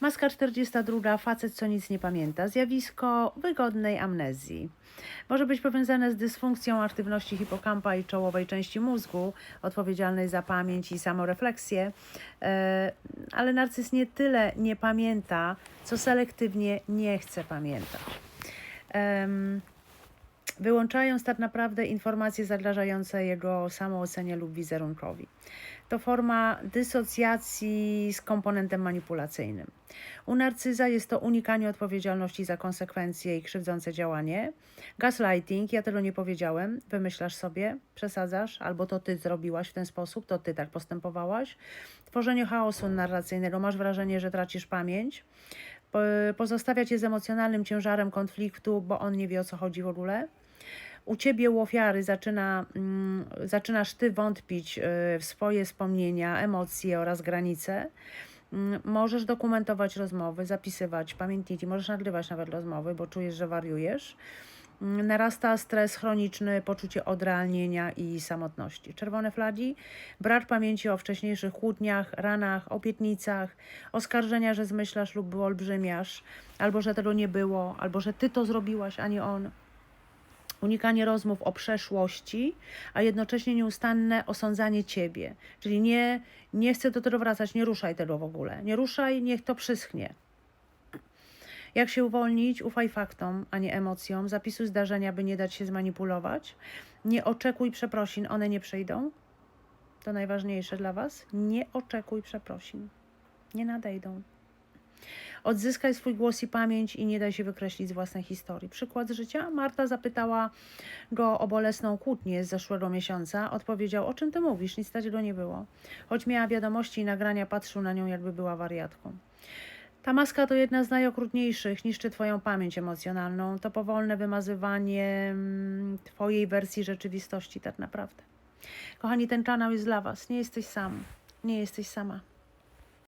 Maska 42. Facet, co nic nie pamięta. Zjawisko wygodnej amnezji. Może być powiązane z dysfunkcją aktywności hipokampa i czołowej części mózgu, odpowiedzialnej za pamięć i samorefleksję, e, ale narcyz nie tyle nie pamięta, co selektywnie nie chce pamiętać. Wyłączając tak naprawdę informacje zagrażające jego samoocenie lub wizerunkowi. To forma dysocjacji z komponentem manipulacyjnym. U narcyza jest to unikanie odpowiedzialności za konsekwencje i krzywdzące działanie. Gaslighting, ja tego nie powiedziałem, wymyślasz sobie, przesadzasz, albo to ty zrobiłaś w ten sposób, to ty tak postępowałaś. Tworzenie chaosu narracyjnego, masz wrażenie, że tracisz pamięć. Po- Pozostawia cię z emocjonalnym ciężarem konfliktu, bo on nie wie o co chodzi w ogóle u ciebie, u ofiary, zaczyna, mm, zaczynasz ty wątpić y, w swoje wspomnienia, emocje oraz granice. Mm, Możesz dokumentować rozmowy, zapisywać pamiętniki, możesz nagrywać nawet rozmowy, bo czujesz, że wariujesz. Mm, Narasta stres chroniczny, poczucie odrealnienia i samotności. Czerwone flagi, brak pamięci o wcześniejszych kłótniach, ranach, obietnicach, oskarżenia, że zmyślasz lub wyolbrzymiasz, albo że tego nie było, albo że ty to zrobiłaś, a nie on unikanie rozmów o przeszłości, a jednocześnie nieustanne osądzanie ciebie. Czyli nie, nie chcę do tego wracać, nie ruszaj tego w ogóle. Nie ruszaj, niech to przyschnie. Jak się uwolnić? Ufaj faktom, a nie emocjom. Zapisuj zdarzenia, by nie dać się zmanipulować. Nie oczekuj przeprosin, one nie przyjdą. To najważniejsze dla Was. Nie oczekuj przeprosin. Nie nadejdą. Odzyskaj swój głos i pamięć i nie daj się wykreślić z własnej historii. Przykład z życia. Marta zapytała go o bolesną kłótnię z zeszłego miesiąca. Odpowiedział, o czym ty mówisz? Nic takiego nie było. Choć miała wiadomości i nagrania, patrzył na nią, jakby była wariatką. Ta maska to jedna z najokrutniejszych, niszczy Twoją pamięć emocjonalną. To powolne wymazywanie mm, Twojej wersji rzeczywistości, tak naprawdę. Kochani, ten kanał jest dla Was. Nie jesteś sam. Nie jesteś sama.